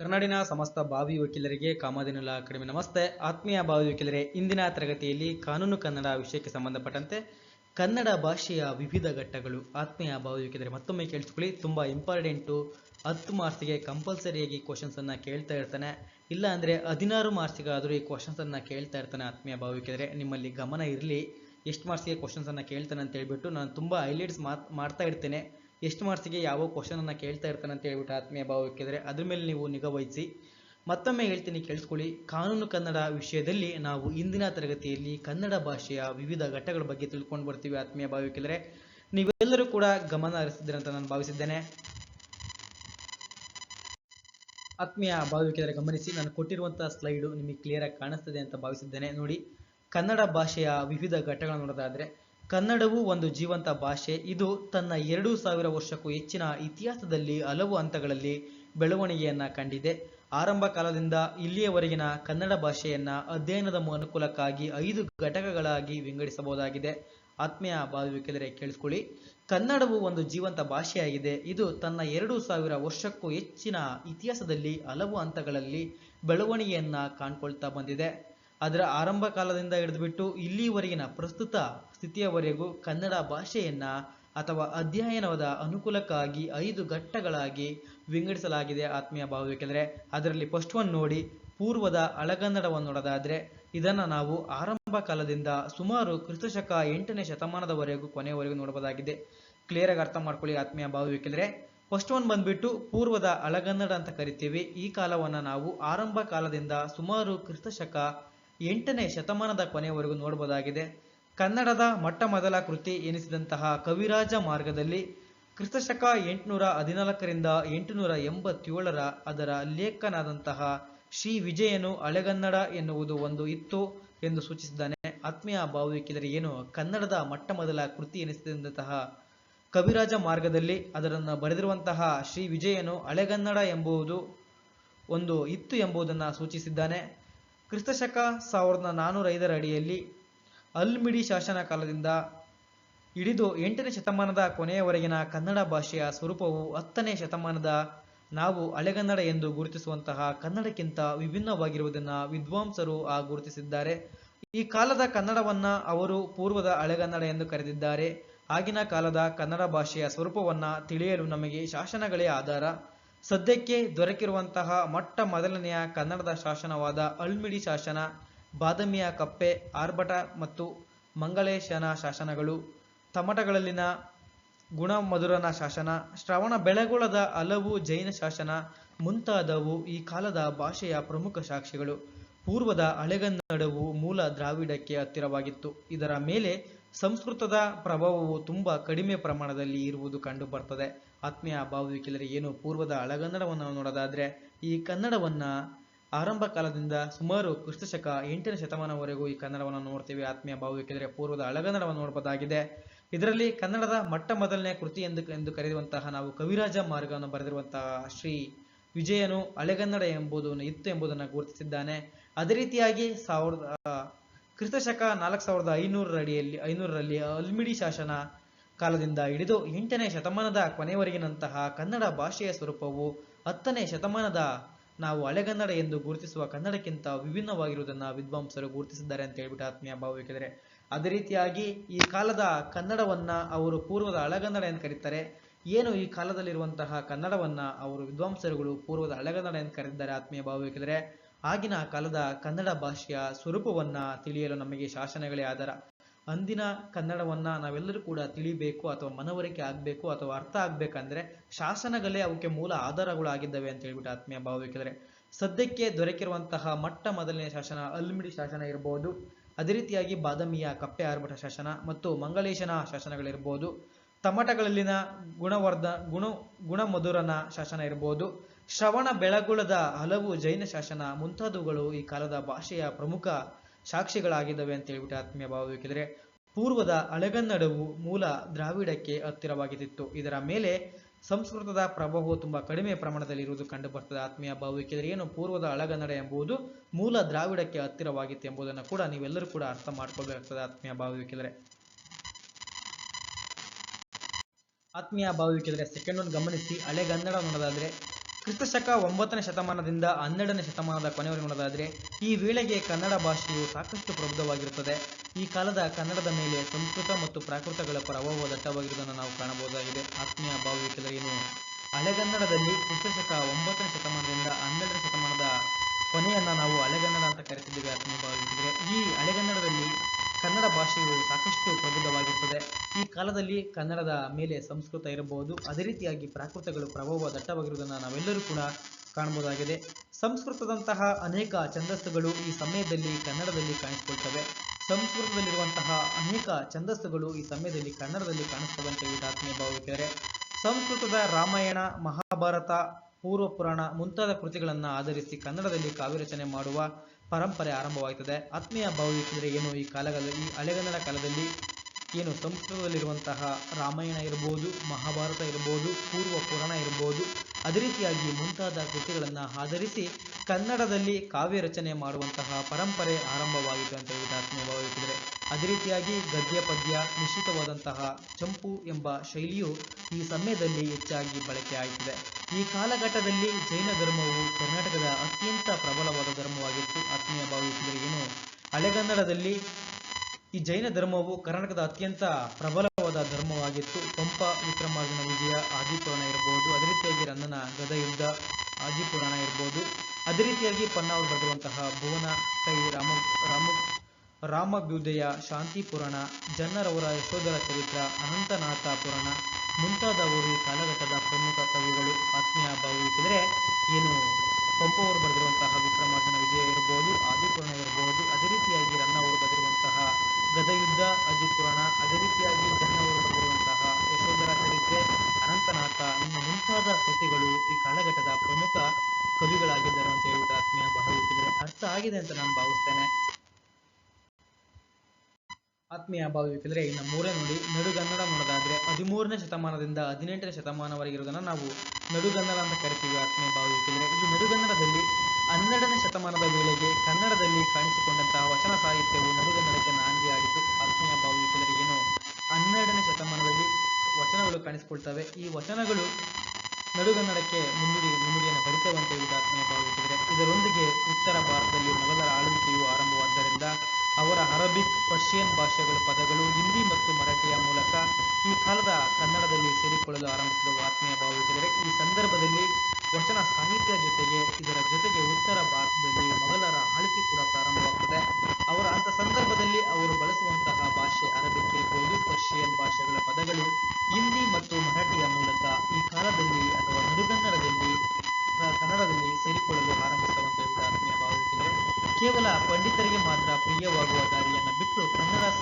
ಕರ್ನಾಡಿನ ಸಮಸ್ತ ಭಾವಿ ವಕೀಲರಿಗೆ ಕಾಮಧೇನುಲ ಕಡಿಮೆ ನಮಸ್ತೆ. ಆತ್ಮೀಯ ಭಾವಿ ವಕೀಲರೇ, ಇಂದಿನ ತರಗತಿಯಲ್ಲಿ ಕಾನೂನು ಕನ್ನಡ ವಿಷಯಕ್ಕೆ ಸಂಬಂಧಪಟ್ಟಂತೆ ಕನ್ನಡ ಭಾಷೆಯ ವಿವಿಧ ಘಟ್ಟಗಳು. ಆತ್ಮೀಯ ಭಾವಿ ವಕೀಲರೇ, ಮತ್ತೊಮ್ಮೆ ಕೇಳಿಸ್ಕೊಳ್ಳಿ. ತುಂಬ ಇಂಪಾರ್ಟೆಂಟು. ಹತ್ತು ಮಾರ್ಕ್ಸಿಗೆ ಕಂಪಲ್ಸರಿಯಾಗಿ ಕ್ವಶನ್ಸನ್ನು ಕೇಳ್ತಾ ಇರ್ತಾನೆ. ಇಲ್ಲ ಅಂದರೆ ಹದಿನಾರು ಮಾರ್ಕ್ಸಿಗಾದರೂ ಈ ಕ್ವಶನ್ಸನ್ನು ಕೇಳ್ತಾ ಇರ್ತಾನೆ ಆತ್ಮೀಯ ಭಾವಿ ವಕೀಲರೇ. ನಿಮ್ಮಲ್ಲಿ ಗಮನ ಇರಲಿ. ಎಷ್ಟು ಮಾರ್ಕ್ಸಿಗೆ ಕ್ವಶನ್ಸನ್ನು ಕೇಳ್ತಾನೆ ಅಂತ ಹೇಳ್ಬಿಟ್ಟು ನಾನು ತುಂಬ ಹೈಲೈಟ್ಸ್ ಮಾತ್, ಮಾಡ್ತಾ ಇರ್ತೇನೆ. ಎಷ್ಟು ಮಾರ್ಕ್ಸಿಗೆ ಯಾವ ಕ್ವಶನನ್ನು ಕೇಳ್ತಾ ಇರ್ತಾನೆ ಅಂತ ಹೇಳ್ಬಿಟ್ಟು ಆತ್ಮೀಯ ಭಾವ ಅದ್ರ ಮೇಲೆ ನೀವು ನಿಗಾ ವಹಿಸಿ. ಮತ್ತೊಮ್ಮೆ ಹೇಳ್ತೀನಿ, ಕೇಳಿಸ್ಕೊಳ್ಳಿ. ಕಾನೂನು ಕನ್ನಡ ವಿಷಯದಲ್ಲಿ ನಾವು ಇಂದಿನ ತರಗತಿಯಲ್ಲಿ ಕನ್ನಡ ಭಾಷೆಯ ವಿವಿಧ ಘಟ್ಟಗಳ ಬಗ್ಗೆ ತಿಳ್ಕೊಂಡು ಬರ್ತೀವಿ ಆತ್ಮೀಯ ಭಾವ ವಕೀಲರೇ ನೀವೆಲ್ಲರೂ ಕೂಡ ಗಮನ ಹರಿಸಿದ್ದೀರಿ ಅಂತ ನಾನು ಭಾವಿಸಿದ್ದೇನೆ. ಆತ್ಮೀಯ ಭಾವ ಗಮನಿಸಿ, ನಾನು ಕೊಟ್ಟಿರುವಂತಹ ಸ್ಲೈಡು ನಿಮಗೆ ಕ್ಲಿಯರ್ ಆಗಿ ಕಾಣಿಸ್ತದೆ ಅಂತ ಭಾವಿಸಿದ್ದೇನೆ. ನೋಡಿ, ಕನ್ನಡ ಭಾಷೆಯ ವಿವಿಧ ಘಟ್ಟಗಳನ್ನು ನೋಡೋದಾದ್ರೆ ಕನ್ನಡವು ಒಂದು ಜೀವಂತ ಭಾಷೆ. ಇದು ತನ್ನ ಎರಡು ಸಾವಿರ ವರ್ಷಕ್ಕೂ ಹೆಚ್ಚಿನ ಇತಿಹಾಸದಲ್ಲಿ ಹಲವು ಹಂತಗಳಲ್ಲಿ ಬೆಳವಣಿಗೆಯನ್ನ ಕಂಡಿದೆ. ಆರಂಭ ಕಾಲದಿಂದ ಇಲ್ಲಿಯವರೆಗಿನ ಕನ್ನಡ ಭಾಷೆಯನ್ನ ಅಧ್ಯಯನದ ಅನುಕೂಲಕ್ಕಾಗಿ ಐದು ಘಟಕಗಳಾಗಿ ವಿಂಗಡಿಸಬಹುದಾಗಿದೆ. ಆತ್ಮೀಯ ಬಾಧಿಕೆದರೆ ಕೇಳಿಸ್ಕೊಳ್ಳಿ. ಕನ್ನಡವು ಒಂದು ಜೀವಂತ ಭಾಷೆಯಾಗಿದೆ. ಇದು ತನ್ನ ಎರಡು ಸಾವಿರ ವರ್ಷಕ್ಕೂ ಹೆಚ್ಚಿನ ಇತಿಹಾಸದಲ್ಲಿ ಹಲವು ಹಂತಗಳಲ್ಲಿ ಬೆಳವಣಿಗೆಯನ್ನ ಕಾಣ್ಕೊಳ್ತಾ ಬಂದಿದೆ. ಅದರ ಆರಂಭ ಕಾಲದಿಂದ ಹಿಡಿದುಬಿಟ್ಟು ಇಲ್ಲಿವರೆಗಿನ ಪ್ರಸ್ತುತ ಸ್ಥಿತಿಯವರೆಗೂ ಕನ್ನಡ ಭಾಷೆಯನ್ನ ಅಥವಾ ಅಧ್ಯಯನದ ಅನುಕೂಲಕ್ಕಾಗಿ ಐದು ಘಟ್ಟಗಳಾಗಿ ವಿಂಗಡಿಸಲಾಗಿದೆ ಆತ್ಮೀಯ ಭಾವಬೇಕೆಂದರೆ ಅದರಲ್ಲಿ ಫಸ್ಟ್ ಒನ್ ನೋಡಿ, ಪೂರ್ವದ ಹಳಗನ್ನಡವನ್ನು ನೋಡೋದಾದರೆ ಇದನ್ನು ನಾವು ಆರಂಭ ಕಾಲದಿಂದ ಸುಮಾರು ಕ್ರಿಸ್ತಶಕ ಎಂಟನೇ ಶತಮಾನದವರೆಗೂ ಕೊನೆಯವರೆಗೂ ನೋಡಬಹುದಾಗಿದೆ. ಕ್ಲಿಯರ್ ಆಗಿ ಅರ್ಥ ಮಾಡ್ಕೊಳ್ಳಿ ಆತ್ಮೀಯ ಭಾವಬೇಕೆಂದರೆ ಫಸ್ಟ್ ಒನ್ ಬಂದ್ಬಿಟ್ಟು ಪೂರ್ವದ ಹಳಗನ್ನಡ ಅಂತ ಕರಿತೀವಿ. ಈ ಕಾಲವನ್ನು ನಾವು ಆರಂಭ ಕಾಲದಿಂದ ಸುಮಾರು ಕ್ರಿಸ್ತಶಕ ಎಂಟನೇ ಶತಮಾನದ ಕೊನೆಯವರೆಗೂ ನೋಡಬಹುದಾಗಿದೆ. ಕನ್ನಡದ ಮೊಟ್ಟಮೊದಲ ಕೃತಿ ಎನಿಸಿದಂತಹ ಕವಿರಾಜ ಮಾರ್ಗದಲ್ಲಿ ಕ್ರಿಸ್ತಶಕ ಎಂಟುನೂರ ಹದಿನಾಲ್ಕರಿಂದ ಎಂಟುನೂರ ಎಂಬತ್ತೇಳರ ಅದರ ಲೇಖನಾದಂತಹ ಶ್ರೀ ವಿಜಯನು ಹಳೆಗನ್ನಡ ಎನ್ನುವುದು ಒಂದು ಇತ್ತು ಎಂದು ಸೂಚಿಸಿದ್ದಾನೆ. ಆತ್ಮೀಯ ಭಾವವಿಕ್ಕಿದರೆ ಏನು? ಕನ್ನಡದ ಮೊಟ್ಟ ಮೊದಲ ಕೃತಿ ಎನಿಸಿದಂತಹ ಕವಿರಾಜ ಮಾರ್ಗದಲ್ಲಿ ಅದರನ್ನು ಬರೆದಿರುವಂತಹ ಶ್ರೀ ವಿಜಯನು ಹಳೆಗನ್ನಡ ಎಂಬುದು ಒಂದು ಇತ್ತು ಎಂಬುದನ್ನು ಸೂಚಿಸಿದ್ದಾನೆ. ಕ್ರಿಸ್ತಶಕ ಸಾವಿರದ ನಾನ್ನೂರ ಐದರ ಅಡಿಯಲ್ಲಿ ಅಲ್ಮಿಡಿ ಶಾಸನ ಕಾಲದಿಂದ ಹಿಡಿದು ಎಂಟನೇ ಶತಮಾನದ ಕೊನೆಯವರೆಗಿನ ಕನ್ನಡ ಭಾಷೆಯ ಸ್ವರೂಪವು ಹತ್ತನೇ ಶತಮಾನದ ನಾವು ಹಳೆಗನ್ನಡ ಎಂದು ಗುರುತಿಸುವಂತಹ ಕನ್ನಡಕ್ಕಿಂತ ವಿಭಿನ್ನವಾಗಿರುವುದನ್ನು ವಿದ್ವಾಂಸರು ಆ ಗುರುತಿಸಿದ್ದಾರೆ. ಈ ಕಾಲದ ಕನ್ನಡವನ್ನ ಅವರು ಪೂರ್ವದ ಹಳೆಗನ್ನಡ ಎಂದು ಕರೆದಿದ್ದಾರೆ. ಆಗಿನ ಕಾಲದ ಕನ್ನಡ ಭಾಷೆಯ ಸ್ವರೂಪವನ್ನ ತಿಳಿಯಲು ನಮಗೆ ಶಾಸನಗಳೇ ಆಧಾರ. ಸದ್ಯಕ್ಕೆ ದೊರಕಿರುವಂತಹ ಮೊಟ್ಟ ಮೊದಲನೆಯ ಕನ್ನಡದ ಶಾಸನವಾದ ಅಳ್ಮಿಡಿ ಶಾಸನ, ಬಾದಾಮಿಯ ಕಪ್ಪೆ, ಆರ್ಭಟ ಮತ್ತು ಮಂಗಳೇಶನ ಶಾಸನಗಳು, ತಮಟಗಳಲ್ಲಿನ ಗುಣಮಧುರನ ಶಾಸನ, ಶ್ರವಣ ಬೆಳಗೊಳದ ಹಲವು ಜೈನ ಶಾಸನ ಮುಂತಾದವು ಈ ಕಾಲದ ಭಾಷೆಯ ಪ್ರಮುಖ ಸಾಕ್ಷಿಗಳು. ಪೂರ್ವದ ಹಳೆಗನ್ನಡವು ಮೂಲ ದ್ರಾವಿಡಕ್ಕೆ ಹತ್ತಿರವಾಗಿತ್ತು. ಇದರ ಮೇಲೆ ಸಂಸ್ಕೃತದ ಪ್ರಭಾವವು ತುಂಬ ಕಡಿಮೆ ಪ್ರಮಾಣದಲ್ಲಿ ಇರುವುದು ಕಂಡು ಬರ್ತದೆ ಆತ್ಮೀಯ ಭಾವವಿಕೆಲರಿಗೆ ಏನು ಪೂರ್ವದ ಹಳಗನ್ನಡವನ್ನು ನೋಡೋದಾದರೆ, ಈ ಕನ್ನಡವನ್ನ ಆರಂಭ ಕಾಲದಿಂದ ಸುಮಾರು ಕ್ರಿಸ್ತಶಕ ಎಂಟನೇ ಶತಮಾನವರೆಗೂ ಈ ಕನ್ನಡವನ್ನು ನೋಡ್ತೀವಿ. ಆತ್ಮೀಯ ಭಾವವಿಕೆದರೆ ಪೂರ್ವದ ಹಳಗನ್ನಡವನ್ನು ನೋಡಬಹುದಾಗಿದೆ ಇದರಲ್ಲಿ ಕನ್ನಡದ ಮೊಟ್ಟ ಮೊದಲನೇ ಕೃತಿ ಎಂದು ಎಂದು ಕರೆಯುವಂತಹ ನಾವು ಕವಿರಾಜ ಮಾರ್ಗವನ್ನು ಬರೆದಿರುವಂತಹ ಶ್ರೀ ವಿಜಯನು ಹಳೆಗನ್ನಡ ಎಂಬುದು ಇತ್ತು ಎಂಬುದನ್ನು ಗುರುತಿಸಿದ್ದಾನೆ. ಅದೇ ರೀತಿಯಾಗಿ ಸಾವಿರದ ಕ್ರಿಸ್ತಶಕ ನಾಲ್ಕು ಸಾವಿರದ ಐನೂರರ ಅಡಿಯಲ್ಲಿ, ಐನೂರರಲ್ಲಿ ಅಲ್ಮಿಡಿ ಶಾಸನ ಕಾಲದಿಂದ ಹಿಡಿದು ಎಂಟನೇ ಶತಮಾನದ ಕೊನೆಯವರೆಗಿನಂತಹ ಕನ್ನಡ ಭಾಷೆಯ ಸ್ವರೂಪವು ಹತ್ತನೇ ಶತಮಾನದ ನಾವು ಹಳೆಗನ್ನಡ ಎಂದು ಗುರುತಿಸುವ ಕನ್ನಡಕ್ಕಿಂತ ವಿಭಿನ್ನವಾಗಿರುವುದನ್ನು ವಿದ್ವಾಂಸರು ಗುರುತಿಸಿದ್ದಾರೆ ಅಂತ ಹೇಳ್ಬಿಟ್ಟು ಆತ್ಮೀಯ ಭಾವವಿಕೆದರೆ ಅದೇ ರೀತಿಯಾಗಿ ಈ ಕಾಲದ ಕನ್ನಡವನ್ನ ಅವರು ಪೂರ್ವದ ಹಳೆಗನ್ನಡ ಎಂದು ಕರೀತಾರೆ. ಏನು ಈ ಕಾಲದಲ್ಲಿರುವಂತಹ ಕನ್ನಡವನ್ನು ಅವರು ವಿದ್ವಾಂಸರುಗಳು ಪೂರ್ವದ ಹಳೆಗನ್ನಡ ಎಂದು ಕರೆದಿದ್ದಾರೆ ಆತ್ಮೀಯ ಭಾವವಿಕೆದರೆ ಆಗಿನ ಕಾಲದ ಕನ್ನಡ ಭಾಷೆಯ ಸ್ವರೂಪವನ್ನ ತಿಳಿಯಲು ನಮಗೆ ಶಾಸನಗಳೇ ಆಧಾರ ಅಂದಿನ ಕನ್ನಡವನ್ನ ನಾವೆಲ್ಲರೂ ಕೂಡ ತಿಳಿಬೇಕು ಅಥವಾ ಮನವರಿಕೆ ಆಗಬೇಕು ಅಥವಾ ಅರ್ಥ ಆಗ್ಬೇಕಂದ್ರೆ ಶಾಸನಗಳೇ ಅವಕ್ಕೆ ಮೂಲ ಆಧಾರಗಳು ಆಗಿದ್ದಾವೆ ಅಂತ ಹೇಳ್ಬಿಟ್ಟು ಆತ್ಮೀಯ ಭಾವವಿಕೆದರೆ ಸದ್ಯಕ್ಕೆ ದೊರಕಿರುವಂತಹ ಮೊಟ್ಟ ಮೊದಲನೇ ಶಾಸನ ಅಲ್ಮಿಡಿ ಶಾಸನ ಇರಬಹುದು ಅದೇ ರೀತಿಯಾಗಿ ಬಾದಾಮಿಯ ಕಪ್ಪೆ ಆರ್ಭಟ ಶಾಸನ ಮತ್ತು ಮಂಗಳೇಶನ ಶಾಸನಗಳಿರ್ಬೋದು. ತಮಟಗಳಲ್ಲಿನ ಗುಣವರ್ಧ, ಗುಣ, ಗುಣಮಧುರನ ಶಾಸನ ಇರಬಹುದು ಶ್ರವಣ ಬೆಳಗುಳದ ಹಲವು ಜೈನ ಶಾಸನ ಮುಂತಾದವುಗಳು ಈ ಕಾಲದ ಭಾಷೆಯ ಪ್ರಮುಖ ಸಾಕ್ಷಿಗಳಾಗಿದ್ದಾವೆ ಅಂತ ಹೇಳ್ಬಿಟ್ಟು ಆತ್ಮೀಯ ಭಾವಬೇಕಿದ್ರೆ ಪೂರ್ವದ ಅಳಗನ್ನಡವು ಮೂಲ ದ್ರಾವಿಡಕ್ಕೆ ಹತ್ತಿರವಾಗಿದ್ದಿತ್ತು. ಇದರ ಮೇಲೆ ಸಂಸ್ಕೃತದ ಪ್ರಭಾವವು ತುಂಬಾ ಕಡಿಮೆ ಪ್ರಮಾಣದಲ್ಲಿ ಇರುವುದು ಕಂಡು ಬರ್ತದೆ. ಆತ್ಮೀಯ ಭಾವವಿಕೆದರೆ ಏನು ಪೂರ್ವದ ಅಳಗನ್ನಡ ಎಂಬುದು ಮೂಲ ದ್ರಾವಿಡಕ್ಕೆ ಹತ್ತಿರವಾಗಿತ್ತು ಎಂಬುದನ್ನು ಕೂಡ ನೀವೆಲ್ಲರೂ ಕೂಡ ಅರ್ಥ ಮಾಡ್ಕೊಳ್ಬೇಕಾಗ್ತದೆ ಆತ್ಮೀಯ ಭಾವವಿಕೆದರೆ ಆತ್ಮೀಯ ಭಾವವಿಕೆದರೆ ಸೆಕೆಂಡ್ ಒಂದು ಗಮನಿಸಿ ಹಳೆಗನ್ನಡ ನೋಡೋದಾದ್ರೆ, ಕ್ರಿಸ್ತಶಕ ಒಂಬತ್ತನೇ ಶತಮಾನದಿಂದ ಹನ್ನೆರಡನೇ ಶತಮಾನದ ಕೊನೆಯವರೆಗೆ ನೋಡೋದಾದರೆ, ಈ ವೇಳೆಗೆ ಕನ್ನಡ ಭಾಷೆಯು ಸಾಕಷ್ಟು ಪ್ರಬುದ್ಧವಾಗಿರುತ್ತದೆ. ಈ ಕಾಲದ ಕನ್ನಡದ ಮೇಲೆ ಸಂಸ್ಕೃತ ಮತ್ತು ಪ್ರಾಕೃತಗಳ ಪ್ರಭಾವ ದಟ್ಟವಾಗಿರುವುದನ್ನು ನಾವು ಕಾಣಬಹುದಾಗಿದೆ. ಆತ್ಮೀಯ ಭಾವವಿಕೆದರೆ ಏನು? ಹಳೆಗನ್ನಡದಲ್ಲಿ ಕ್ರಿಸ್ತಶಕ ಒಂಬತ್ತನೇ ಶತಮಾನದಿಂದ ಹನ್ನೆರಡನೇ ಶತಮಾನದ ಕೊನೆಯನ್ನ ನಾವು ಹಳೆಗನ್ನಡ ಅಂತ ಕರೆತಿದ್ದೇವೆ ಆತ್ಮೀಯ ಭಾವವಿಕೆದರೆ ಈ ಹಳೆಗನ್ನಡದಲ್ಲಿ ಕನ್ನಡ ಭಾಷೆಯು ಸಾಕಷ್ಟು ಪ್ರಬುದ್ಧವಾಗಿರುತ್ತದೆ ಈ ಕಾಲದಲ್ಲಿ ಕನ್ನಡದ ಮೇಲೆ ಸಂಸ್ಕೃತ ಇರಬಹುದು. ಅದೇ ರೀತಿಯಾಗಿ ಪ್ರಾಕೃತಗಳು ಪ್ರಭಾವ ದಟ್ಟವಾಗಿರುವುದನ್ನು ನಾವೆಲ್ಲರೂ ಕೂಡ ಕಾಣಬಹುದಾಗಿದೆ. ಸಂಸ್ಕೃತದಂತಹ ಅನೇಕ ಛಂದಸ್ಸುಗಳು ಈ ಸಮಯದಲ್ಲಿ ಕನ್ನಡದಲ್ಲಿ ಕಾಣಿಸಿಕೊಳ್ತವೆ. ಸಂಸ್ಕೃತದಲ್ಲಿರುವಂತಹ ಅನೇಕ ಛಂದಸ್ಸುಗಳು ಈ ಸಮಯದಲ್ಲಿ ಕನ್ನಡದಲ್ಲಿ ಕಾಣಿಸ್ತವೆ ಅಂತ ಆತ್ಮೀಯ ಭಾವಿಸಿದರೆ ಸಂಸ್ಕೃತದ ರಾಮಾಯಣ, ಮಹಾಭಾರತ ಪೂರ್ವ ಪುರಾಣ ಮುಂತಾದ ಕೃತಿಗಳನ್ನು ಆಧರಿಸಿ ಕನ್ನಡದಲ್ಲಿ ಕಾವ್ಯ ರಚನೆ ಮಾಡುವ ಪರಂಪರೆ ಆರಂಭವಾಗ್ತದೆ. ಆತ್ಮೀಯ ಭಾವವಿಕೆಂದರೆ ಏನು? ಈ ಕಾಲದಲ್ಲಿ, ಈ ಹಳೆಗನ್ನಡ ಕಾಲದಲ್ಲಿ ಏನು? ಸಂಸ್ಕೃತದಲ್ಲಿರುವಂತಹ ರಾಮಾಯಣ ಇರ್ಬೋದು, ಮಹಾಭಾರತ ಇರ್ಬೋದು, ಪೂರ್ವ ಪುರಾಣ ಇರಬಹುದು ಅದೇ ರೀತಿಯಾಗಿ ಮುಂತಾದ ಕೃತಿಗಳನ್ನು ಆಧರಿಸಿ ಕನ್ನಡದಲ್ಲಿ ಕಾವ್ಯ ರಚನೆ ಮಾಡುವಂತಹ ಪರಂಪರೆ ಆರಂಭವಾಯಿತು ಅಂತ ಹೇಳಿದ ಆತ್ಮೀಯ ಭಾವವಿಕೆಂದರೆ ಅದೇ ರೀತಿಯಾಗಿ ಗದ್ಯ ಪದ್ಯ ನಿಶ್ಚಿತವಾದಂತಹ ಚಂಪು ಎಂಬ ಶೈಲಿಯು ಈ ಸಮಯದಲ್ಲಿ ಹೆಚ್ಚಾಗಿ ಬಳಕೆ ಆಯಿತಿದೆ. ಈ ಕಾಲಘಟ್ಟದಲ್ಲಿ ಜೈನ ಧರ್ಮವು ಕರ್ನಾಟಕದ ಅತ್ಯಂತ ಪ್ರಬಲವಾದ ಧರ್ಮವಾಗಿತ್ತು. ಆತ್ಮೀಯ ಭಾವಿಸಿದರೆ ಏನು? ಹಳೆಗನ್ನಡದಲ್ಲಿ ಈ ಜೈನ ಧರ್ಮವು ಕರ್ನಾಟಕದ ಅತ್ಯಂತ ಪ್ರಬಲವಾದ ಧರ್ಮವಾಗಿತ್ತು. ಪಂಪ ವಿಕ್ರಮಾರ್ಜುನ ವಿಜಯ ಆದಿಪುರಾಣ ಇರಬಹುದು ಅದೇ ರೀತಿಯಾಗಿ ರನ್ನನ ಗದ ಯುದ್ಧ ಆದಿಪುರಾಣ ಇರಬಹುದು ಅದೇ ರೀತಿಯಾಗಿ ಪನ್ನ ಅವರು ಬರೆದಿರುವಂತಹ ಭುವನ ಕೈ ರಾಮ ರಾಮ ರಾಮಭ್ಯುದಯ ಶಾಂತಿ ಪುರಾಣ, ಜನ್ನರವರ ಯಶೋಧರ ಚರಿತ್ರ, ಅನಂತನಾಥ ಪುರಾಣ, ಮುಂತಾದವರು ಈ ಕಾಲಘಟ್ಟದ ಪ್ರಮುಖ ಕವಿಗಳು, ಆತ್ಮೀಯ ಭಾವವಿಕೆಂದರೆ ಏನು ಪಂಪ ಅವರು ಬರೆದಿರುವಂತಹ ವಿಕ್ರಮಾರ್ಜುನ ವಿಜಯ ಇರಬಹುದು ಆದಿಪುರಾಣ ಇರಬಹುದು ಅದೇ ರೀತಿಯಾಗಿ ರನ್ನ ಅವರು ಬರೆದಿರುವಂತಹ ಗದಯುದ್ಧ ಅಜಿಪುರಾಣ ಅದೇ ರೀತಿಯಾಗಿ ಜನ್ನ ಅವರು ಬರೆದಿರುವಂತಹ ಯಶೋಧರ ಚರಿತ್ರೆ, ಅನಂತನಾಥ ನಿಮ್ಮ ಮುಂತಾದ ಕೃತಿಗಳು ಈ ಕಾಲಘಟ್ಟದ ಪ್ರಮುಖ ಕವಿಗಳಾಗಿದ್ದಾರೆ ಅಂತ ಹೇಳ್ಬಿಟ್ಟು ಆತ್ಮೀಯ ಬಹಳ ಅರ್ಥ ಆಗಿದೆ ಅಂತ ನಾನು ಭಾವಿಸ್ತೇನೆ. ಆತ್ಮೀಯ ಭಾವವಿಕೆಂದರೆ ಇನ್ನು ಮೂರೇ ನೋಡಿ ನಡುಗನ್ನಡ ನೋಡೋದಾದರೆ ಹದಿಮೂರನೇ ಶತಮಾನದಿಂದ ಹದಿನೆಂಟನೇ ಶತಮಾನವರೆಗಿರುವುದನ್ನು ನಾವು ನಡುಗನ್ನಡ ಅಂತ ಕರಿತೀವಿ ಆತ್ಮೀಯ ಭಾವಿಕಿದ್ರೆ ಇದು ನಡುಗನ್ನಡದಲ್ಲಿ ಹನ್ನೆರಡನೇ ಶತಮಾನದ ವೇಳೆಗೆ ಕನ್ನಡದಲ್ಲಿ ಕಾಣಿಸಿಕೊಂಡಂತಹ ವಚನ ಸಾಹಿತ್ಯವು ನಡುಗನ್ನಡಕ್ಕೆ ನಾಂದಿ ಆಡಿತು ಆತ್ಮೀಯ ಭಾವವಿಕೆಂದರೆ ಏನು ಹನ್ನೆರಡನೇ ಶತಮಾನದಲ್ಲಿ ವಚನಗಳು ಕಾಣಿಸಿಕೊಳ್ತವೆ. ಈ ವಚನಗಳು ನಡುಗನ್ನಡಕ್ಕೆ ಮುನ್ನುಡಿ ಮುನ್ನುಡಿಯನ್ನು ಬರಿತವೆ ಅಂತ ಹೇಳಿದ ಆತ್ಮೀಯ ಭಾವವಿಕೆಂದರೆ ಇದರೊಂದಿಗೆ ಉತ್ತರ ಭಾರತದಲ್ಲಿ ಮೊಘಲರ ಆಳ್ವಿಕೆಯು ಆರಂಭವಾದ್ದರಿಂದ ಅವರ ಅರಬಿಕ್, ಪರ್ಷಿಯನ್ ಭಾಷೆಗಳ ಪದಗಳು ಹಿಂದಿ ಮತ್ತು ಮರಾಠಿಯ ಮೂಲಕ ಈ ಕಾಲದ ಕನ್ನಡದಲ್ಲಿ ಸೇರಿಕೊಳ್ಳಲು ಆರಂಭಿಸಿದವು. ಆತ್ಮೀಯ ಭಾವಿಸಿದರೆ ಈ ಸಂದರ್ಭದಲ್ಲಿ ವಚನ ಸಾಹಿತ್ಯ ಜೊತೆಗೆ, ಇದರ ಜೊತೆಗೆ ಉತ್ತರ ಭಾರತದಲ್ಲಿ ಮೊಘಲರ ಆಳ್ವಿಕೆ ಕೂಡ ಪ್ರಾರಂಭವಾಗುತ್ತದೆ ಅವರ ಅಂತ ಸಂದರ್ಭದಲ್ಲಿ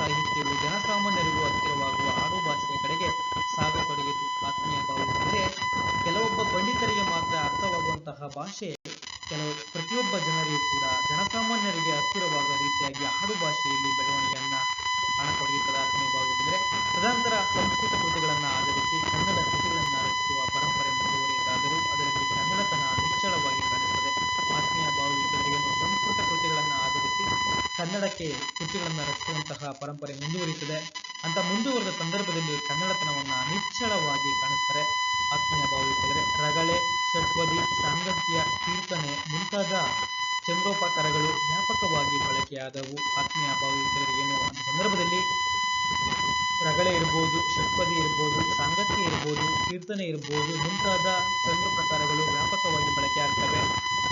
ಸಾಹಿತ್ಯವು ಜನಸಾಮಾನ್ಯರಿಗೂ ಹತ್ತಿರವಾಗುವ ಆಡು ಭಾಷೆಯ ಕಡೆಗೆ ಸಾಗತೊಡಗಿತು. ಆತ್ಮೀಯ ಭಾವವಿಕೆಂದರೆ ಕೆಲವೊಬ್ಬ ಪಂಡಿತರಿಗೆ ಮಾತ್ರ ಅರ್ಥವಾಗುವಂತಹ ಭಾಷೆ. ಕೆಲವು, ಪ್ರತಿಯೊಬ್ಬ ಜನರಿಗೂ ಕೂಡ ಜನಸಾಮಾನ್ಯರಿಗೆ ಹತ್ತಿರವಾಗುವ ರೀತಿಯಾಗಿ ಆಡು ಭಾಷೆಯಲ್ಲಿ ಬೆಳವಣಿಗೆಯನ್ನ ಕಾಣತೊಡಗಿತ್ತದೆ ಆತ್ಮೀಯ ಭಾವವಿಕೆಂದರೆ ತದನಂತರ ಸಂಸ್ಕೃತ ಕೃತಿಗಳನ್ನು ಆಧರಿಸಿ ಕನ್ನಡ ಕೃತಿಗಳನ್ನು ರಚಿಸುವ ಪರಂಪರೆ ಮುಂದುವರಿಯಿತಾದರೂ ಅದರಲ್ಲಿ ಕನ್ನಡತನ ನಿಶ್ಚಳವಾಗಿ ಕಾಣಿಸ್ತದೆ ಆತ್ಮೀಯ ಭಾವವಿಕೆಂದರೆ ಏನು ಸಂಸ್ಕೃತ ಕೃತಿಗಳನ್ನು ಆಧರಿಸಿ ಕನ್ನಡಕ್ಕೆ ಕೃತಿಗಳನ್ನು ರಚಿಸುವಂತಹ ಪರಂಪರೆ ಮುಂದುವರಿಯುತ್ತದೆ. ಅಂತ ಮುಂದುವರೆದ ಸಂದರ್ಭದಲ್ಲಿ ಕನ್ನಡತನವನ್ನ ನಿಚ್ಚಳವಾಗಿ ಕಾಣಿಸ್ತಾರೆ. ಆತ್ಮೀಯ ಭಾವಿಸಿದರೆ ರಗಳೆ, ಷಟ್ಪದಿ, ಸಾಂಗತ್ಯ, ಕೀರ್ತನೆ ಮುಂತಾದ ಚಂದ್ರೋಪಕಾರಗಳು ವ್ಯಾಪಕವಾಗಿ ಬಳಕೆಯಾದವು. ಆತ್ಮೀಯ ಭಾವಿಸಿದರೆ ಏನು? ಅಂತ ಸಂದರ್ಭದಲ್ಲಿ ರಗಳೆ ಇರ್ಬೋದು, ಷಟ್ಪದಿ ಇರ್ಬೋದು, ಸಾಂಗತ್ಯ ಇರ್ಬೋದು, ಕೀರ್ತನೆ ಇರ್ಬೋದು, ಮುಂತಾದ ಚಂದ್ರ ಪ್ರಕಾರಗಳು ವ್ಯಾಪಕವಾಗಿ ಬಳಕೆಯಾಗ್ತವೆ.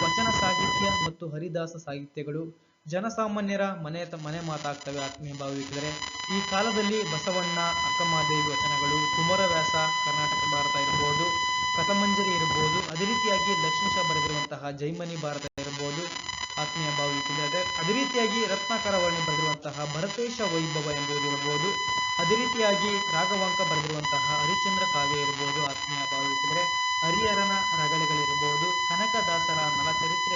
ವಚನ ಸಾಹಿತ್ಯ ಮತ್ತು ಹರಿದಾಸ ಸಾಹಿತ್ಯಗಳು ಜನಸಾಮಾನ್ಯರ ಮನೆ ಮನೆ ಮಾತಾಗ್ತವೆ ಆತ್ಮೀಯ ಭಾವಿಸಿದರೆ ಈ ಕಾಲದಲ್ಲಿ ಬಸವಣ್ಣ ಅಕ್ಕಮಹಾದೇವಿ ವಚನಗಳು, ಕುಮಾರವ್ಯಾಸ, ಕರ್ನಾಟಕ ಭಾರತ ಇರಬಹುದು ಕಥಮಂಜರಿ ಇರಬಹುದು ಅದೇ ರೀತಿಯಾಗಿ ಲಕ್ಷ್ಮೀಶ ಬರೆದಿರುವಂತಹ ಜೈಮನಿ ಭಾರತ ಇರಬಹುದು ಆತ್ಮೀಯ ಭಾವಿಸಿದರೆ ಅದೇ ಅದೇ ರೀತಿಯಾಗಿ ರತ್ನಾಕರ ವರ್ಣಿ ಬರೆದಿರುವಂತಹ ಭರತೇಶ ವೈಭವ ಎಂಬುದು ಇರಬಹುದು ಅದೇ ರೀತಿಯಾಗಿ ರಾಘವಾಂಕ ಬರೆದಿರುವಂತಹ ಹರಿಚಂದ್ರ ಕಾವ್ಯ ಇರಬಹುದು ಆತ್ಮೀಯ ಭಾವಿಸಿದರೆ ಹರಿಹರನ ರಗಳೆಗಳಿರಬಹುದು ಕನಕದಾಸರ ನಲಚರಿತ್ರೆ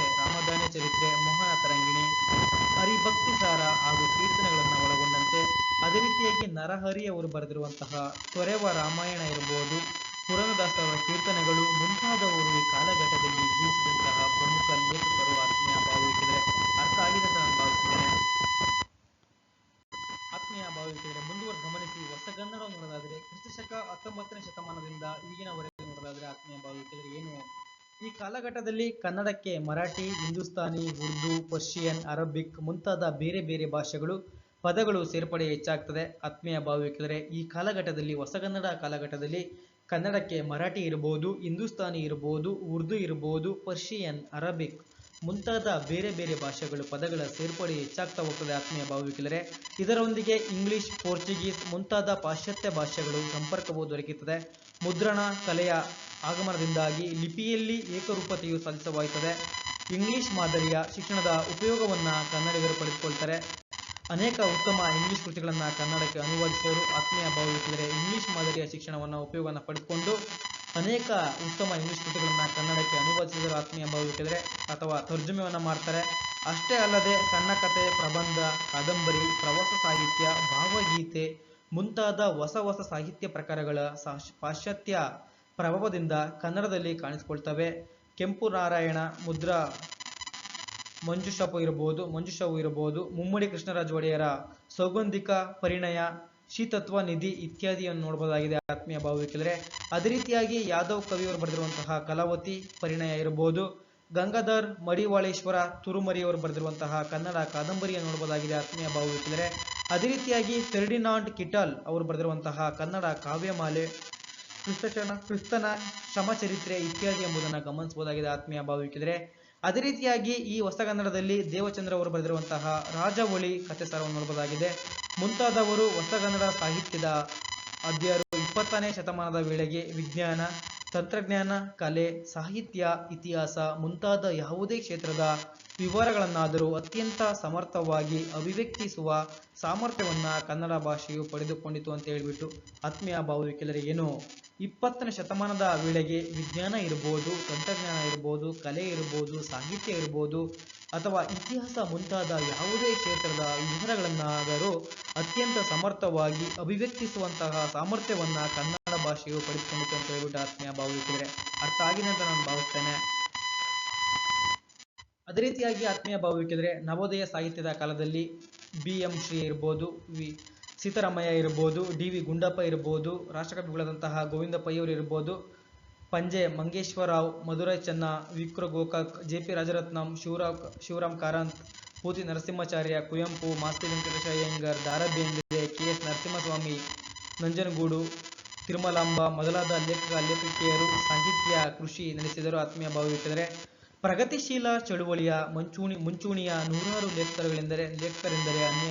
ನರಹರಿ ಅವರು ಬರೆದಿರುವಂತಹ ತೊರೆವ ರಾಮಾಯಣ ಇರಬಹುದು ಪುರಂದದಾಸರ ಕೀರ್ತನೆಗಳು ಮುಂತಾದವರು ಈ ಕಾಲಘಟ್ಟದಲ್ಲಿ ಜೀವಿಸಿದಂತಹ ಪ್ರಮುಖ ಲೇಖಕರು ಆತ್ಮೀಯ ಭಾವಿಸಿದರೆ ಅರ್ಥ ಆಗಿದೆ ಅಂತ ನಾನು ಭಾವಿಸ್ತೇನೆ ಆತ್ಮೀಯ ಭಾವಿಸಿದರೆ ಮುಂದುವರೆದು ಗಮನಿಸಿ ಹೊಸಗನ್ನಡ ನೋಡೋದಾದ್ರೆ ಕ್ರಿಸ್ತಶಕ ಹತ್ತೊಂಬತ್ತನೇ ಶತಮಾನದಿಂದ ಈಗಿನವರೆಗೆ ನೋಡೋದಾದ್ರೆ ಆತ್ಮೀಯ ಭಾವಿಸಿದರೆ ಏನು? ಈ ಕಾಲಘಟ್ಟದಲ್ಲಿ ಕನ್ನಡಕ್ಕೆ ಮರಾಠಿ, ಹಿಂದೂಸ್ತಾನಿ, ಉರ್ದು, ಪರ್ಷಿಯನ್, ಅರಬಿಕ್ ಮುಂತಾದ ಬೇರೆ ಬೇರೆ ಭಾಷೆಗಳು ಪದಗಳು ಸೇರ್ಪಡೆ ಹೆಚ್ಚಾಗ್ತದೆ. ಆತ್ಮೀಯ ಭಾವಿಕರೆ, ಈ ಕಾಲಘಟ್ಟದಲ್ಲಿ ಹೊಸಗನ್ನಡ ಕಾಲಘಟ್ಟದಲ್ಲಿ ಕನ್ನಡಕ್ಕೆ ಮರಾಠಿ ಇರ್ಬೋದು, ಹಿಂದೂಸ್ತಾನಿ ಇರ್ಬೋದು, ಉರ್ದು ಇರ್ಬೋದು, ಪರ್ಷಿಯನ್, ಅರಬಿಕ್ ಮುಂತಾದ ಬೇರೆ ಬೇರೆ ಭಾಷೆಗಳು ಪದಗಳ ಸೇರ್ಪಡೆ ಹೆಚ್ಚಾಗ್ತಾ ಹೋಗ್ತದೆ ಆತ್ಮೀಯ ಭಾವಿಕರೆ. ಇದರೊಂದಿಗೆ ಇಂಗ್ಲಿಷ್, ಪೋರ್ಚುಗೀಸ್ ಮುಂತಾದ ಪಾಶ್ಚಾತ್ಯ ಭಾಷೆಗಳು ಸಂಪರ್ಕವು ದೊರಕುತ್ತದೆ ಮುದ್ರಣ, ಕಲೆಯ ಆಗಮನದಿಂದಾಗಿ ಲಿಪಿಯಲ್ಲಿ ಏಕರೂಪತೆಯು ಸಾಧಿಸವಾಗುತ್ತದೆ ಇಂಗ್ಲಿಷ್ ಮಾದರಿಯ ಶಿಕ್ಷಣದ ಉಪಯೋಗವನ್ನು ಕನ್ನಡಿಗರು ಪಡೆದುಕೊಳ್ತಾರೆ. ಅನೇಕ ಉತ್ತಮ ಇಂಗ್ಲಿಷ್ ಕೃತಿಗಳನ್ನು ಕನ್ನಡಕ್ಕೆ ಅನುವಾದಿಸಿದರು ಆತ್ಮೀಯ ಭಾವಿಸಿದರೆ ಇಂಗ್ಲಿಷ್ ಮಾದರಿಯ ಶಿಕ್ಷಣವನ್ನು ಉಪಯೋಗವನ್ನು ಪಡೆದುಕೊಂಡು ಅನೇಕ ಉತ್ತಮ ಇಂಗ್ಲಿಷ್ ಕೃತಿಗಳನ್ನು ಕನ್ನಡಕ್ಕೆ ಅನುವಾದಿಸಿದರು ಆತ್ಮೀಯ ಭಾವಿಸಿದರೆ ಅಥವಾ ತರ್ಜುಮೆಯನ್ನು ಮಾಡ್ತಾರೆ. ಅಷ್ಟೇ ಅಲ್ಲದೆ ಸಣ್ಣ ಕಥೆ ಪ್ರಬಂಧ, ಕಾದಂಬರಿ, ಪ್ರವಾಸ ಸಾಹಿತ್ಯ, ಭಾವಗೀತೆ ಮುಂತಾದ ಹೊಸ ಹೊಸ ಸಾಹಿತ್ಯ ಪ್ರಕಾರಗಳ ಪಾಶ್ಚಾತ್ಯ ಪ್ರಭಾವದಿಂದ ಕನ್ನಡದಲ್ಲಿ ಕಾಣಿಸಿಕೊಳ್ತವೆ. ಕೆಂಪು ನಾರಾಯಣ, ಮುದ್ರಾ ಮಂಜುಷಪು ಇರಬಹುದು ಮಂಜುಷವು ಇರಬಹುದು ಮುಮ್ಮಡಿ ಕೃಷ್ಣರಾಜ ಒಡೆಯರ ಸೌಗಂಧಿಕ ಪರಿಣಯ ಶೀತತ್ವ ನಿಧಿ ಇತ್ಯಾದಿಯನ್ನು ನೋಡಬಹುದಾಗಿದೆ ಆತ್ಮೀಯ ಭಾವವಿಕಲರೆ ಅದೇ ರೀತಿಯಾಗಿ ಯಾದವ್ ಕವಿಯವರು ಬರೆದಿರುವಂತಹ ಕಲಾವತಿ ಪರಿಣಯ ಇರಬಹುದು ಗಂಗಾಧರ್ ಮಡಿವಾಳೇಶ್ವರ ತುರುಮರಿಯವರು ಬರೆದಿರುವಂತಹ ಕನ್ನಡ ಕಾದಂಬರಿಯನ್ನು ನೋಡಬಹುದಾಗಿದೆ ಆತ್ಮೀಯ ಭಾವವಿಕಲರೆ ಅದೇ ರೀತಿಯಾಗಿ ಫೆರ್ಡಿನಾಂಡ್ ಕಿಟಲ್ ಅವರು ಬರೆದಿರುವಂತಹ ಕನ್ನಡ ಕಾವ್ಯಮಾಲೆ ಕ್ರಿಸ್ತಶನ ಕ್ರಿಸ್ತನ ಶಮಚರಿತ್ರೆ ಇತ್ಯಾದಿ ಎಂಬುದನ್ನು ಗಮನಿಸಬಹುದಾಗಿದೆ ಆತ್ಮೀಯ ಭಾವವಿಕಿದರೆ ಅದೇ ರೀತಿಯಾಗಿ ಈ ಹೊಸಗನ್ನಡದಲ್ಲಿ ದೇವಚಂದ್ರ ಅವರು ಬರೆದಿರುವಂತಹ ರಾಜವಳಿ ಕಥೆ ಸಾರವನ್ನು ನೋಡಬಹುದಾಗಿದೆ. ಮುಂತಾದವರು ಹೊಸಗನ್ನಡ ಸಾಹಿತ್ಯದ ಅಧ್ಯಯರು ಇಪ್ಪತ್ತನೇ ಶತಮಾನದ ವೇಳೆಗೆ ವಿಜ್ಞಾನ, ತಂತ್ರಜ್ಞಾನ, ಕಲೆ, ಸಾಹಿತ್ಯ, ಇತಿಹಾಸ ಮುಂತಾದ ಯಾವುದೇ ಕ್ಷೇತ್ರದ ವಿವರಗಳನ್ನಾದರೂ ಅತ್ಯಂತ ಸಮರ್ಥವಾಗಿ ಅಭಿವ್ಯಕ್ತಿಸುವ ಸಾಮರ್ಥ್ಯವನ್ನ ಕನ್ನಡ ಭಾಷೆಯು ಪಡೆದುಕೊಂಡಿತು ಅಂತ ಹೇಳಿಬಿಟ್ಟು ಆತ್ಮೀಯ ಭಾವವಿಕೆಲ್ಲರೆ ಏನು ಇಪ್ಪತ್ತನೇ ಶತಮಾನದ ವೇಳೆಗೆ ವಿಜ್ಞಾನ ಇರ್ಬೋದು, ತಂತ್ರಜ್ಞಾನ ಇರ್ಬೋದು, ಕಲೆ ಇರ್ಬೋದು, ಸಾಹಿತ್ಯ ಇರ್ಬೋದು, ಅಥವಾ ಇತಿಹಾಸ ಮುಂತಾದ ಯಾವುದೇ ಕ್ಷೇತ್ರದ ವಿವರಗಳನ್ನಾದರೂ ಅತ್ಯಂತ ಸಮರ್ಥವಾಗಿ ಅಭಿವ್ಯಕ್ತಿಸುವಂತಹ ಸಾಮರ್ಥ್ಯವನ್ನ ಕನ್ನಡ ಭಾಷೆಯು ಪಡೆದುಕೊಂಡಿತು ಅಂತ ಹೇಳ್ಬಿಟ್ಟು ಆತ್ಮೀಯ ಭಾವಿಸಿದರೆ ಅರ್ಥ ಆಗಿದೆ ಅಂತ ನಾನು ಭಾವಿಸ್ತೇನೆ. ಅದೇ ರೀತಿಯಾಗಿ ಆತ್ಮೀಯ ಭಾವಿಕಿದ್ರೆ ನವೋದಯ ಸಾಹಿತ್ಯದ ಕಾಲದಲ್ಲಿ ಬಿ ಎಂ ಶ್ರೀ ಇರ್ಬೋದು, ವಿ ಸೀತಾರಾಮಯ್ಯ ಇರ್ಬೋದು, ಡಿ ವಿ ಗುಂಡಪ್ಪ ಇರ್ಬೋದು, ರಾಷ್ಟ್ರಕವಿಗಳಾದಂತಹ ಗೋವಿಂದ ಪೈಯವರು ಇರ್ಬೋದು, ಪಂಜೆ Mangeshwararao, Madurai Chenna, Vikra Gokak, J P Rajaratnam, Shivarao, Shivaram Karanth, Puti Narasimhacharya, Kuvempu, Masti Venkatesha Iyengar Dara Bendre K S Narasimhaswamy, Nanjanagudu, Tirumalamba, ಮೊದಲಾದ ಲೇಖಕ, ಲೇಖಕಿಯರು, ಸಾಹಿತ್ಯ, ಕೃಷಿ ನಡೆಸಿದರು ಆತ್ಮೀಯ ಭಾವವಿಟ್ಟರೆ ಪ್ರಗತಿಶೀಲ ಚಳುವಳಿಯ ಮುಂಚೂಣಿ, ಮುಂಚೂಣಿಯ ನೂರಾರು ಲೇಖಕರುಗಳೆಂದರೆ, ಲೇಖಕರೆಂದರೆ ಅನ್ಯ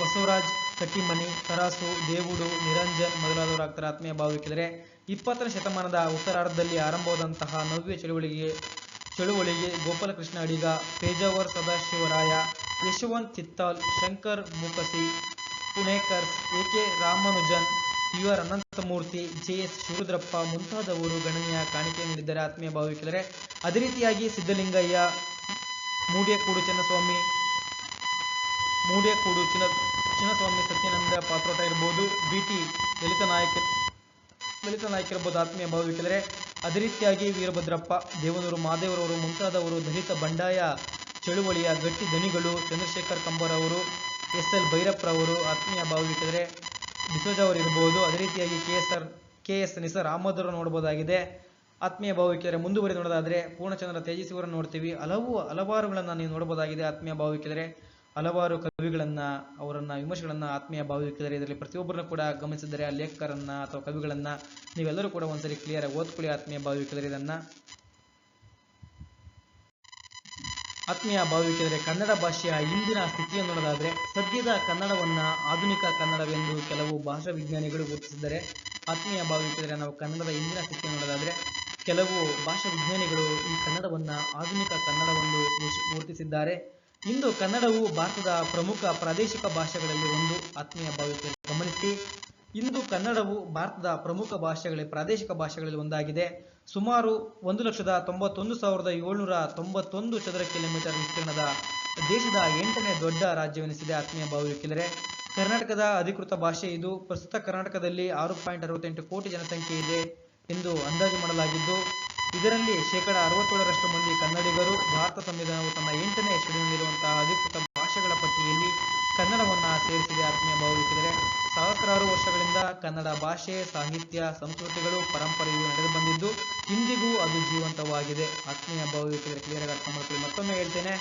ಬಸವರಾಜ್ ಕಟ್ಟಿಮನಿ ತರಾಸು, ದೇವುಡು, ನಿರಂಜನ್ ಮೊದಲಾದವರು ಆತ್ಮೀಯ ಭಾವವಿಕೆಂದರೆ ಇಪ್ಪತ್ತನೇ ಶತಮಾನದ ಉತ್ತರಾರ್ಧದಲ್ಲಿ ಆರಂಭವಾದಂತಹ ನವ್ಯ ಚಳುವಳಿಗೆ ಚಳುವಳಿಗೆ Gopalakrishna Adiga Pejavar Sadashivaraya, Yashwant Chittal, Shankar Mukasi, Punekar A K Ramanujan U R Ananthamurthy, J S Shivarudrappa ಮುಂತಾದವರು ಗಣನೀಯ ಕಾಣಿಕೆ ನೀಡಿದ್ದಾರೆ. ಆತ್ಮೀಯ ಭಾವವಿಕೆಂದರೆ ಅದೇ ರೀತಿಯಾಗಿ ಸಿದ್ದಲಿಂಗಯ್ಯ ಮೂಡಿಯಕೂಡು ಚೆನ್ನಸ್ವಾಮಿ ಮೂಡಿಯಕೂಡು ಚಿನ್ನ, ಚಿನ್ನಸ್ವಾಮಿ ಸತ್ಯಾನಂದ ಪಾತ್ರೋಟ ಇರ್ಬೋದು. ಬಿ ಟಿ ಲಲಿತ ನಾಯಕ್ ಲಲಿತ ನಾಯಕ್ ಇರ್ಬೋದು ಆತ್ಮೀಯ ಭಾವವಿಕೆಂದರೆ ಅದೇ ರೀತಿಯಾಗಿ ವೀರಭದ್ರಪ್ಪ, ದೇವನೂರು ಮಾದೇವರವರು, ಮುಂತಾದವರು, ದಲಿತ ಬಂಡಾಯ, ಚಳುವಳಿಯ ಗಟ್ಟಿ ದನಿಗಳು ಚಂದ್ರಶೇಖರ್ ಕಂಬರವರು ಎಸ್ ಎಲ್ ಭೈರಪ್ಪರವರು ಆತ್ಮೀಯ ಭಾವವಿಕೆಂದರೆ ಡಿಸೋಜ ಅವರು ಇರ್ಬೋದು. ಅದೇ ರೀತಿಯಾಗಿ K S R, K S Nisar Ahmed ನೋಡ್ಬೋದಾಗಿದೆ ಆತ್ಮೀಯ ಭಾವಿಕೆದರೆ ಮುಂದುವರೆದು ನೋಡೋದಾದರೆ ಪೂರ್ಣಚಂದ್ರ ತೇಜಸ್ವಿಯವರನ್ನು ನೋಡ್ತೀವಿ. ಹಲವು ಹಲವಾರುಗಳನ್ನು ನೀವು ನೋಡಬಹುದಾಗಿದೆ ಆತ್ಮೀಯ ಭಾವವಿಕೆಂದರೆ ಹಲವಾರು ಕವಿಗಳನ್ನ, ಅವರನ್ನ, ವಿಮರ್ಶೆಗಳನ್ನ ಆತ್ಮೀಯ ಭಾವವಿಕೆಂದರೆ ಇದರಲ್ಲಿ ಪ್ರತಿಯೊಬ್ಬರನ್ನು ಕೂಡ ಗಮನಿಸಿದರೆ ಆ ಲೇಖಕರನ್ನ ಅಥವಾ ಕವಿಗಳನ್ನ ನೀವೆಲ್ಲರೂ ಕೂಡ ಒಂದ್ಸರಿ ಕ್ಲಿಯರ್ ಆಗಿ ಓದ್ಕೊಳ್ಳಿ ಆತ್ಮೀಯ ಭಾವವಿಕೆಂದರೆ ಇದನ್ನ. ಆತ್ಮೀಯ ಭಾವಿಕೆದರೆ ಕನ್ನಡ ಭಾಷೆಯ ಇಂದಿನ ಸ್ಥಿತಿಯನ್ನು ನೋಡೋದಾದ್ರೆ ಸದ್ಯದ ಕನ್ನಡವನ್ನ ಆಧುನಿಕ ಕನ್ನಡವೆಂದು ಕೆಲವು ಭಾಷಾ ವಿಜ್ಞಾನಿಗಳು ಗುರುತಿಸಿದ್ದಾರೆ ಆತ್ಮೀಯ ಭಾವಿಕೆದರೆ ನಾವು ಕನ್ನಡದ ಇಂದಿನ ಸ್ಥಿತಿಯನ್ನು ನೋಡೋದಾದ್ರೆ ಕೆಲವು ಭಾಷಾ ವಿಜ್ಞಾನಿಗಳು ಈ ಕನ್ನಡವನ್ನ ಆಧುನಿಕ ಕನ್ನಡವೆಂದು ಗುರುತಿಸಿದ್ದಾರೆ. ಇಂದು ಕನ್ನಡವು ಭಾರತದ ಪ್ರಮುಖ ಪ್ರಾದೇಶಿಕ ಭಾಷೆಗಳಲ್ಲಿ ಒಂದು. ಆತ್ಮೀಯ ಭಾವಿಕೆ ಗಮನಿಸಿ. ಇಂದು ಕನ್ನಡವು ಭಾರತದ ಪ್ರಮುಖ ಭಾಷೆಗಳಲ್ಲಿ ಪ್ರಾದೇಶಿಕ ಭಾಷೆಗಳಲ್ಲಿ ಒಂದಾಗಿದೆ. ಸುಮಾರು ಒಂದು ಲಕ್ಷದ ತೊಂಬತ್ತೊಂದು ಸಾವಿರದ ಏಳ್ನೂರ ತೊಂಬತ್ತೊಂದು ಚದರ ಕಿಲೋಮೀಟರ್ ವಿಸ್ತೀರ್ಣದ ದೇಶದ ಎಂಟನೇ ದೊಡ್ಡ ರಾಜ್ಯವೆನಿಸಿದೆ ಆತ್ಮೀಯ ಭಾವವಿಕೆಂದರೆ ಕರ್ನಾಟಕದ ಅಧಿಕೃತ ಭಾಷೆ ಇದು. ಪ್ರಸ್ತುತ ಕರ್ನಾಟಕದಲ್ಲಿ ಆರು ಪಾಯಿಂಟ್ ಅರವತ್ತೆಂಟು ಕೋಟಿ ಜನಸಂಖ್ಯೆ ಇದೆ ಎಂದು ಅಂದಾಜು ಮಾಡಲಾಗಿದ್ದು ಇದರಲ್ಲಿ ಶೇಕಡ ಅರವತ್ತೇಳರಷ್ಟು ಮಂದಿ ಕನ್ನಡಿಗರು, ಭಾರತ ಸಂವಿಧಾನವು ತನ್ನ ಎಂಟನೇ ಶೆಡ್ಯೂಲ್ನಲ್ಲಿರುವಂತಹ ಅಧಿಕೃತ ಭಾಷೆಗಳ ಪಟ್ಟಿಯಲ್ಲಿ ಕನ್ನಡವನ್ನ ಸೇರಿಸಿದೆ ಆತ್ಮೀಯ ಭಾವಿಸಿದರೆ ಸಹಸ್ರಾರು ವರ್ಷಗಳಿಂದ ಕನ್ನಡ ಭಾಷೆ, ಸಾಹಿತ್ಯ, ಸಂಸ್ಕೃತಿಗಳು, ಪರಂಪರೆಯು ನಡೆದು ಬಂದಿದ್ದು, ಇಂದಿಗೂ ಅದು ಜೀವಂತವಾಗಿದೆ. ಆತ್ಮೀಯ ಭಾವಿಸಿದರೆ ಕ್ಲಿಯರ್ ಅರ್ಥ ಮಾಡ್ಕೊಳ್ಳಿ. ಮತ್ತೊಮ್ಮೆ ಹೇಳ್ತೇನೆ,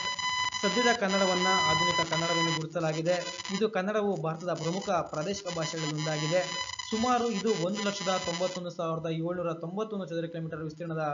ಸದ್ಯದ ಕನ್ನಡವನ್ನ ಆಧುನಿಕ ಕನ್ನಡವೆಂದು ಗುರುತಿಸಲಾಗಿದೆ. ಇದು ಕನ್ನಡವು ಭಾರತದ ಪ್ರಮುಖ ಪ್ರಾದೇಶಿಕ ಭಾಷೆಗಳಲ್ಲಿ ಒಂದಾಗಿದೆ. ಸುಮಾರು ಇದು ಒಂದು ಲಕ್ಷದ ತೊಂಬತ್ತೊಂದು ಸಾವಿರದ ಏಳ್ನೂರ ತೊಂಬತ್ತೊಂದು ಚದರ ಕಿಲೋಮೀಟರ್ ವಿಸ್ತೀರ್ಣದ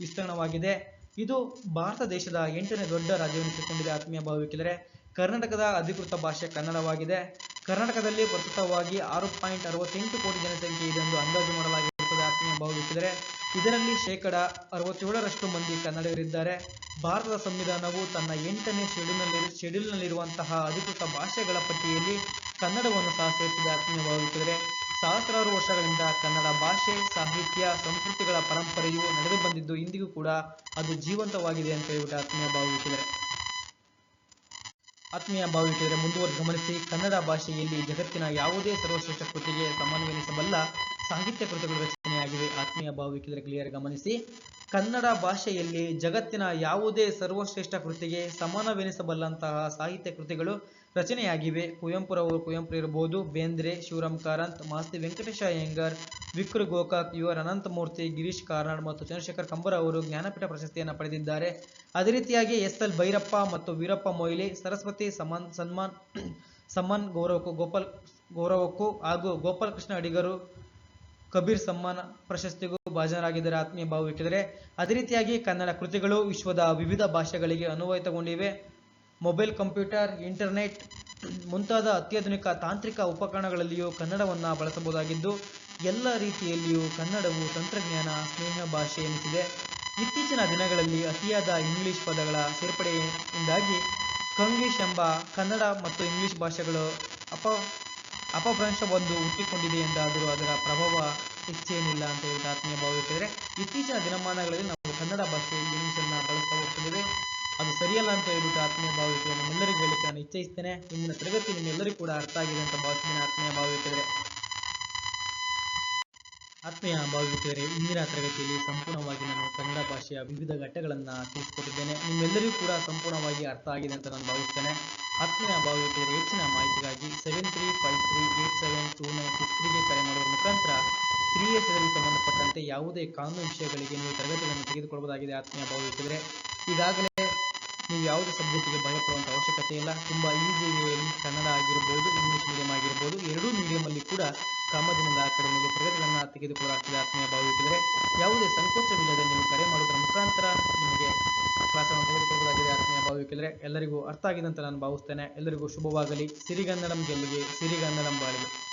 ವಿಸ್ತೀರ್ಣವಾಗಿದೆ. ಇದು ಭಾರತ ದೇಶದ ಎಂಟನೇ ದೊಡ್ಡ ರಾಜ್ಯವೆನಿಸಿಕೊಂಡಿದೆ ಆತ್ಮೀಯ ಭಾವಿಕರೆ ಕರ್ನಾಟಕದ ಅಧಿಕೃತ ಭಾಷೆ ಕನ್ನಡವಾಗಿದೆ. ಕರ್ನಾಟಕದಲ್ಲಿ ಪ್ರಸ್ತುತವಾಗಿ ಆರು ಪಾಯಿಂಟ್ ಅರವತ್ತೆಂಟು ಕೋಟಿ ಜನಸಂಖ್ಯೆ ಇದೆ ಎಂದು ಅಂದಾಜು ಮಾಡಲಾಗಿರುತ್ತದೆ ಆತ್ಮೀಯ ಭಾವಿಕರೆ ಇದರಲ್ಲಿ ಶೇಕಡ ಅರವತ್ತೇಳರಷ್ಟು ಮಂದಿ ಕನ್ನಡಿಗರಿದ್ದಾರೆ. ಭಾರತದ ಸಂವಿಧಾನವು ತನ್ನ ಎಂಟನೇ ಶೆಡ್ಯೂಲ್ನಲ್ಲಿ ಶೆಡ್ಯೂಲ್ನಲ್ಲಿರುವಂತಹ ಅಧಿಕೃತ ಭಾಷೆಗಳ ಪಟ್ಟಿಯಲ್ಲಿ ಕನ್ನಡವನ್ನು ಸಹ ಸೇರಿಸಿದೆ ಆತ್ಮೀಯ ಭಾವವಿಕಿದರೆ ಸಹಸ್ರಾರು ವರ್ಷಗಳಿಂದ ಕನ್ನಡ ಭಾಷೆ, ಸಾಹಿತ್ಯ, ಸಂಸ್ಕೃತಿಗಳ ಪರಂಪರೆಯು ನಡೆದು ಬಂದಿದ್ದು ಇಂದಿಗೂ ಕೂಡ ಅದು ಜೀವಂತವಾಗಿದೆ ಅಂತ ಹೇಳ್ಬಿಟ್ಟು ಆತ್ಮೀಯ ಭಾವಿಸಿದರೆ ಆತ್ಮೀಯ ಭಾವಿಸಿದರೆ ಮುಂದುವರೆದು ಗಮನಿಸಿ ಕನ್ನಡ ಭಾಷೆಯಲ್ಲಿ ಜಗತ್ತಿನ ಯಾವುದೇ ಸರ್ವಶ್ರೇಷ್ಠ ಕೃತಿಗೆ ಸಮನ್ವಯಿಸಬಲ್ಲ ಸಾಹಿತ್ಯ ಕೃತಿಗಳು ರಚನೆಯಾಗಿವೆ ಆತ್ಮೀಯ ಭಾವವಿಕಿದರೆ ಕ್ಲಿಯರ್ ಗಮನಿಸಿ. ಕನ್ನಡ ಭಾಷೆಯಲ್ಲಿ ಜಗತ್ತಿನ ಯಾವುದೇ ಸರ್ವಶ್ರೇಷ್ಠ ಕೃತಿಗೆ ಸಮಾನವೆನಿಸಬಲ್ಲಂತಹ ಸಾಹಿತ್ಯ ಕೃತಿಗಳು ರಚನೆಯಾಗಿವೆ. ಕುವೆಂಪುರವರು ಕುವೆಂಪುರ ಇರಬಹುದು ಬೇಂದ್ರೆ, ಶಿವರಾಮ್ ಕಾರಂತ್, ಮಾಸ್ತಿ ವೆಂಕಟೇಶ ಅಯ್ಯಂಗಾರ್ ವಿಕ್ರ ಗೋಕಾಕ್ ಯು ಅನಂತಮೂರ್ತಿ, ಗಿರೀಶ್ ಕಾರ್ನಾಡ್ ಮತ್ತು ಚಂದ್ರಶೇಖರ್ ಕಂಬರ ಅವರು ಜ್ಞಾನಪೀಠ ಪ್ರಶಸ್ತಿಯನ್ನು ಪಡೆದಿದ್ದಾರೆ. ಅದೇ ರೀತಿಯಾಗಿ ಎಸ್ ಎಲ್ ಭೈರಪ್ಪ ಮತ್ತು ವೀರಪ್ಪ ಮೊಯ್ಲಿ, ಸರಸ್ವತಿ ಸಮಾನ್ ಸನ್ಮಾನ್ ಸಮ್ಮಾನ್ ಗೌರವಕ್ಕೂ ಗೋಪಾಲ್ ಗೌರವಕ್ಕೂ ಹಾಗೂ ಗೋಪಾಲಕೃಷ್ಣ ಅಡಿಗರು ಕಬೀರ್ ಸಮ್ಮಾನ ಪ್ರಶಸ್ತಿಗೂ ಭಾಜನರಾಗಿದ್ದಾರೆ ಆತ್ಮೀಯ ಭಾವವಿಕಿದರೆ ಅದೇ ರೀತಿಯಾಗಿ ಕನ್ನಡ ಕೃತಿಗಳು ವಿಶ್ವದ ವಿವಿಧ ಭಾಷೆಗಳಿಗೆ ಅನ್ವಯಿತಗೊಂಡಿವೆ. ಮೊಬೈಲ್ ಕಂಪ್ಯೂಟರ್, ಇಂಟರ್ನೆಟ್ ಮುಂತಾದ ಅತ್ಯಾಧುನಿಕ ತಾಂತ್ರಿಕ ಉಪಕರಣಗಳಲ್ಲಿಯೂ ಕನ್ನಡವನ್ನು ಬಳಸಬಹುದಾಗಿದ್ದು, ಎಲ್ಲ ರೀತಿಯಲ್ಲಿಯೂ ಕನ್ನಡವು ತಂತ್ರಜ್ಞಾನ, ಸ್ನೇಹ ಭಾಷೆ ಎನಿಸಿದೆ. ಇತ್ತೀಚಿನ ದಿನಗಳಲ್ಲಿ ಅತಿಯಾದ ಇಂಗ್ಲಿಷ್ ಪದಗಳ ಸೇರ್ಪಡೆಯಿಂದಾಗಿ ಕಂಗ್ಲೀಷ್ ಎಂಬ ಕನ್ನಡ ಮತ್ತು ಇಂಗ್ಲಿಷ್ ಭಾಷೆಗಳು ಅಪ, ಅಪಭ್ರಂಶವೊಂದು ಹುಟ್ಟಿಕೊಂಡಿದೆ ಎಂದಾದರೂ ಅದರ ಪ್ರಭಾವ ಹೆಚ್ಚೇನಿಲ್ಲ ಅಂತ ಹೇಳಿ ಆತ್ಮೀಯ ಭಾವಿಸಿದರೆ ಇತ್ತೀಚಿನ ದಿನಮಾನಗಳಲ್ಲಿ ನಾವು ಕನ್ನಡ ಭಾಷೆ ಇಂಗ್ಲಿಷನ್ನು ಬಳಸ್ತಾ ಹೋಗ್ತಿದ್ದೇವೆ. ಅದು ಸರಿಯಲ್ಲ ಅಂತ ಹೇಳ್ಬಿಟ್ಟು ಆತ್ಮೀಯ ಭಾವಿಸಿದರೆ ನಿಮ್ಮೆಲ್ಲರಿಗೂ ಹೇಳಿಕ್ಕೆ ನಾನು ಇಚ್ಛಿಸ್ತೇನೆ. ಇಂದಿನ ತರಗತಿ ನಿಮ್ಮೆಲ್ಲರಿಗೂ ಕೂಡ ಅರ್ಥ ಆಗಿದೆ ಅಂತ ಭಾವಿಸ್ತೀನಿ ಆತ್ಮೀಯ ಭಾವಿಸಿದರೆ ಆತ್ಮೀಯ ಭಾವಿಸಿದರೆ ಇಂದಿನ ತರಗತಿಯಲ್ಲಿ ಸಂಪೂರ್ಣವಾಗಿ ನಾನು ಕನ್ನಡ ಭಾಷೆಯ ವಿವಿಧ ಘಟ್ಟಗಳನ್ನು ತಿಳಿಸಿಕೊಟ್ಟಿದ್ದೇನೆ. ನಿಮ್ಮೆಲ್ಲರಿಗೂ ಕೂಡ ಸಂಪೂರ್ಣವಾಗಿ ಅರ್ಥ ಆಗಿದೆ ಅಂತ ನಾನು ಭಾವಿಸ್ತೇನೆ. ಆತ್ಮೀಯ ಭಾವಿಸಿದರೆ ಹೆಚ್ಚಿನ ಮಾಹಿತಿಗಾಗಿ seven three five three eight seven two nine six ತ್ರೀಗೆ ಕರೆ ಮಾಡುವ ಮುಖಾಂತರ ತ್ರೀ ಎಸ್ ಇದರಲ್ಲಿ ಸಂಬಂಧಪಟ್ಟಂತೆ ಯಾವುದೇ ಕಾನೂನು ವಿಷಯಗಳಿಗೆ ನೀವು ತರಗತಿಗಳನ್ನು ತೆಗೆದುಕೊಳ್ಳಬಹುದಾಗಿದೆ ಆತ್ಮೀಯ ಭಾವಿಸಿದರೆ ಈಗಾಗಲೇ ನೀವು ಯಾವುದೇ ಸಬ್ಜೆಕ್ಟಿಗೆ ಭಯಪಡುವಂಥ ಅವಶ್ಯಕತೆ ಇಲ್ಲ. ತುಂಬ ಈಸಿ ವೇಯಲ್ಲಿ ಕನ್ನಡ ಆಗಿರ್ಬೋದು ಇಂಗ್ಲೀಷ್ ಮೀಡಿಯಂ ಆಗಿರ್ಬೋದು, ಎರಡೂ ಮೀಡಿಯಮಲ್ಲಿ ಕೂಡ ಕಾಮದಿನದ ಅಕಾಡೆಮಿಗೆ ಪ್ರಗತಿಗಳನ್ನು ತೆಗೆದುಕೊಳ್ಳಲಾಗ್ತದೆ ಆತ್ಮೀಯ ಭಾವಿಸಿದರೆ, ಯಾವುದೇ ಸಂಕೋಚವಿಲ್ಲದೆ ನೀವು ಕರೆ ಮಾಡುವುದರ ಮುಖಾಂತರ ನಿಮಗೆ ಕ್ಲಾಸನ್ನು ತೆಗೆದುಕೊಳ್ಳಬಹುದಾಗಿದೆ ಆತ್ಮೀಯ ಭಾವಿಸಿದರೆ, ಎಲ್ಲರಿಗೂ ಅರ್ಥ ಆಗಿದೆ ಅಂತ ನಾನು ಭಾವಿಸ್ತೇನೆ. ಎಲ್ಲರಿಗೂ ಶುಭವಾಗಲಿ. ಸಿರಿಗನ್ನಡಂ ಗೆಲ್ಲಿಗೆ, ಸಿರಿಗನ್ನಡಂ ಬಾಳಿಗೆ.